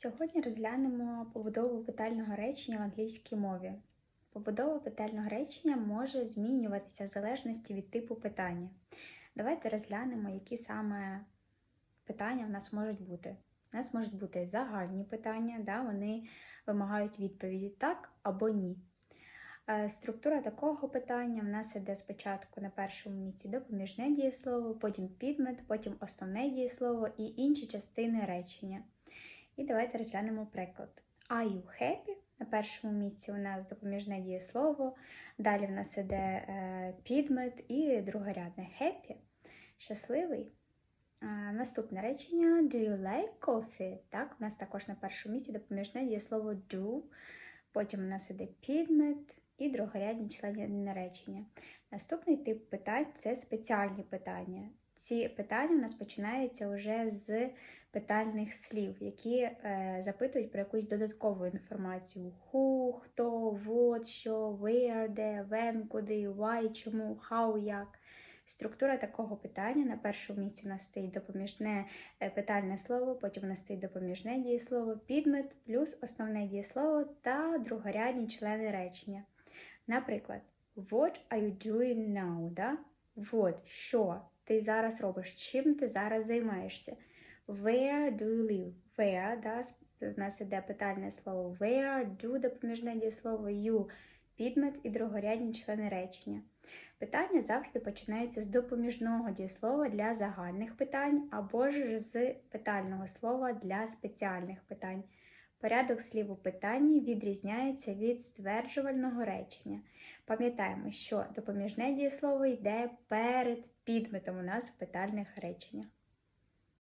Сьогодні розглянемо побудову питального речення в англійській мові. Побудова питального речення може змінюватися в залежності від типу питання. Давайте розглянемо, які саме питання в нас можуть бути. У нас можуть бути загальні питання, да, вони вимагають відповіді так або ні. Е, Структура такого питання в нас іде спочатку на першому місці допоміжне дієслово, потім підмет, потім основне дієслово і інші частини речення. І давайте розглянемо приклад. Are you happy? На першому місці у нас допоміжне дієслово, далі в нас іде е, підмет і другорядне happy. Щасливий. Наступне речення Do you like coffee? Так, у нас також на першому місці допоміжне дієслово do. Потім у нас іде підмет і другорядні члени речення. Наступний тип питань це спеціальні питання. Ці питання у нас починаються вже з питальних слів, які е, запитують про якусь додаткову інформацію: who, хто, what, що, where, де, when, куди, why, чому, how, як. Структура такого питання на першому місці у нас стоїть допоміжне е, питальне слово, потім у нас стоїть допоміжне дієслово, підмет, плюс основне дієслово та другорядні члени речення. Наприклад, What are you doing now? Да? What, що ти зараз робиш? Чим ти зараз займаєшся? Where do you live? Where, да? У нас іде питальне слово where, do допоміжне дієслово, you, підмет і другорядні члени речення. Питання завжди починаються з допоміжного дієслова для загальних питань або ж з питального слова для спеціальних питань. Порядок слів у питанні відрізняється від стверджувального речення. Пам'ятаємо, що допоміжне дієслово йде перед підметом у нас в питальних реченнях.